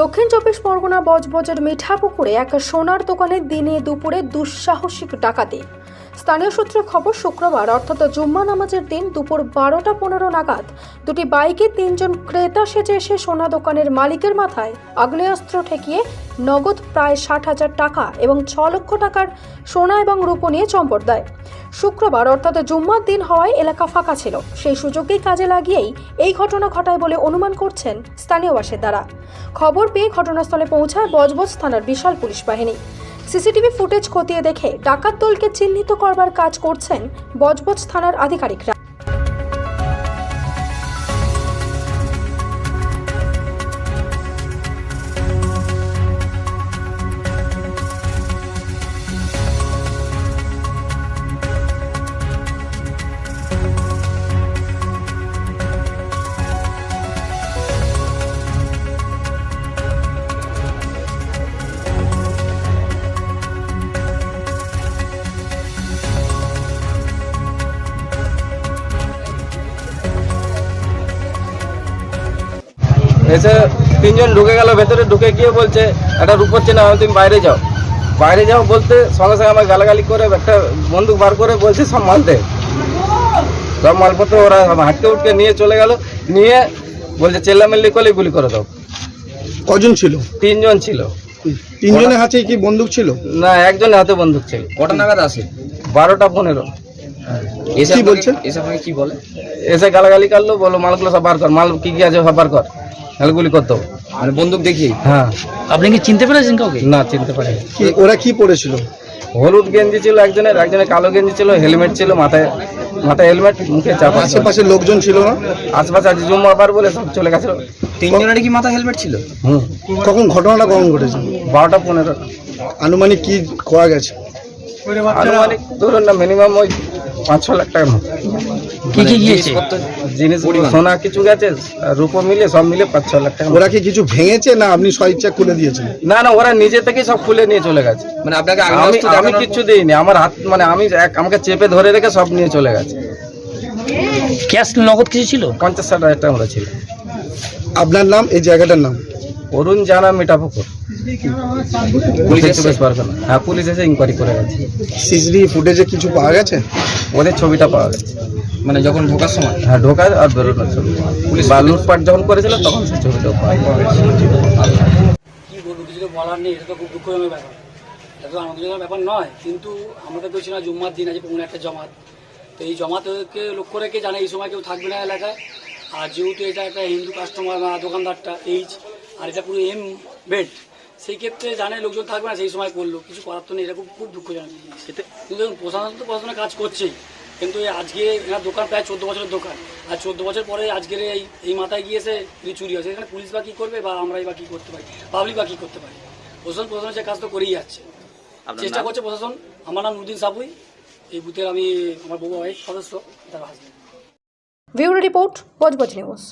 দক্ষিণ চব্বিশ পরগনা বজবজের মিঠাপুকুরে এক সোনার দোকানে দিনে দুপুরে দুঃসাহসিক ডাকাতি। স্থানীয় সূত্রে খবর, শুক্রবার, অর্থাৎ জুম্মা নামাজের দিন দুপুর বারোটা পনেরো নাগাদ, দুটি বাইকে তিনজন ক্রেতা সেজে এসে সোনা দোকানের মালিকের মাথায় আগ্নেয়াস্ত্র ঠেকিয়ে নগদ প্রায় ষাট হাজার টাকা এবং ছ লক্ষ টাকার সোনা এবং রূপো নিয়ে চম্পট দেয়। শুক্রবার, অর্থাৎ জুম্মার দিন হওয়ায় এলাকা ফাঁকা ছিল। সেই সুযোগকেই কাজে লাগিয়েই এই ঘটনা ঘটায় বলে অনুমান করছেন স্থানীয় দ্বারা। খবর পেয়ে ঘটনাস্থলে পৌঁছায় বজবজ থানার বিশাল পুলিশ বাহিনী। সিসিটিভি ফুটেজ খতিয়ে দেখে ডাকাত দলকে চিহ্নিত করবার কাজ করছেন বজবজ থানার আধিকারিকরা। এসে তিনজন ঢুকে গেল ভেতরে ঢুকে গিয়ে বলছে একটা রূপর চেনা হয়, তুমি বাইরে যাও। বাইরে যাও বলতে সঙ্গে সঙ্গে আমার গালাগালি করে একটা বন্দুক বার করে বলছে সব মাল দে। সব মালপত্র ওরা হাঁটতে উঠকে নিয়ে চলে গেল নিয়ে বলছে চেল্লামেল্লি করলে গুলি করে দাও। কজন ছিল? তিনজন ছিল। তিনজনের হাতে কি বন্দুক ছিল? না একজনের হাতে বন্দুক ছিল। কটা নাগাদ আসে? বারোটা পনেরো। এসে বলছে? এসে আপনাকে কি বলে? এসে গালাগালি করল বলো মালগুলো সব বার কর। মাল কি কি আছে সব বার কর। নাহলে গুলি করতে মানে বন্দুক দেখি? হ্যাঁ। আপনি কি চিনতে পেরেছেন কাউকে? না চিনতে পারি কি ওরা কি পড়েছিল? হলুদ গেঞ্জি ছিল একজনের একজনের কালো গেঞ্জি ছিল হেলমেট ছিল মাথায় মাথায় হেলমেট মুখে চাপা আশেপাশে লোকজন ছিল না? আশপাশে আজ জুম্মা বার বলে সব চলে গেছিল তিনজনের কি মাথা হেলমেট ছিল? হুম। কখন ঘটনাটা কখন ঘটেছে? বারোটা পনেরো। আনুমানিক কি করা গেছে? আনুমানিক ধরুন না মিনিমাম ওই পাঁচ ছ লাখ টাকার মতো। কি কি গিয়েছে? জিনিস সোনা কিছু গেছে রূপো মিলে সব মিলে পাঁচ ছ লাখ টাকা ওরা কি কিছু ভেঙেছে না আপনি স্বইচ্ছা খুলে দিয়েছেন? না না ওরা নিজে থেকেই সব খুলে নিয়ে চলে গেছে। মানে আপনাকে আমি আমি কিচ্ছু দিইনি আমার হাত মানে আমি এক- আমাকে চেপে ধরে রেখে সব নিয়ে চলে গেছে। ক্যাশ নগদ কিছু ছিল? পঞ্চাশ ষাট হাজার টাকা ছিল। আপনার নাম এই জায়গাটার নাম? অরুণ জানা মিঠাপুকুর। পুলিশ চব্বিশ পরগনা হ্যাঁ পুলিশ এসে ইনকোয়ারি করে গেছে। সিসিটিভি ফুটেজে কিছু পাওয়া গেছে? ওদের ছবিটা পাওয়া গেছে। মানে যখন ঢোকার সময়? হ্যাঁ ঢোকার আর বেরোনোর ছবি। পুলিশ বা লুটপাট যখন করেছিল তখন সেই ছবিটাও পাওয়া গেছে। কি বলব কিছু তো বলার নেই এটা তো খুব দুঃখজনক ব্যাপার। এটা তো আনন্দজনক ব্যাপার নয় কিন্তু আমরা তো ছিল না জুম্মার দিন আছে পৌনে একটা জমাত। তো এই জমাতকে লক্ষ্য রেখে জানে এই সময় কেউ থাকবে না এলাকায়। আর যেহেতু এটা একটা হিন্দু কাস্টমার বা দোকানদারটা এইচ আর এটা পুরো এম বেড সেই ক্ষেত্রে জানে লোকজন থাকবে না সেই সময় করল। কিছু করার তো নেই এটা খুব খুব দুঃখজনক জিনিস। কিন্তু দেখুন প্রশাসন তো প্রশাসনের কাজ করছেই। কিন্তু এই আজকে এনার দোকান প্রায় চোদ্দ বছরের দোকান। আর চোদ্দ বছর পরে আজকের এই এই মাথায় গিয়েছে যদি চুরি হয়েছে এখানে পুলিশ বা কী করবে বা আমরাই বা কী করতে পারি? পাবলিক বা কী করতে পারি? প্রশাসন প্রশাসন সে কাজ তো করেই যাচ্ছে। চেষ্টা করছে প্রশাসন। আমার নাম নুরদিন সাবুই। এই বুথের আমি আমার বউ ওয়াইফ সদস্য তার husband bureau report Budge Budge news.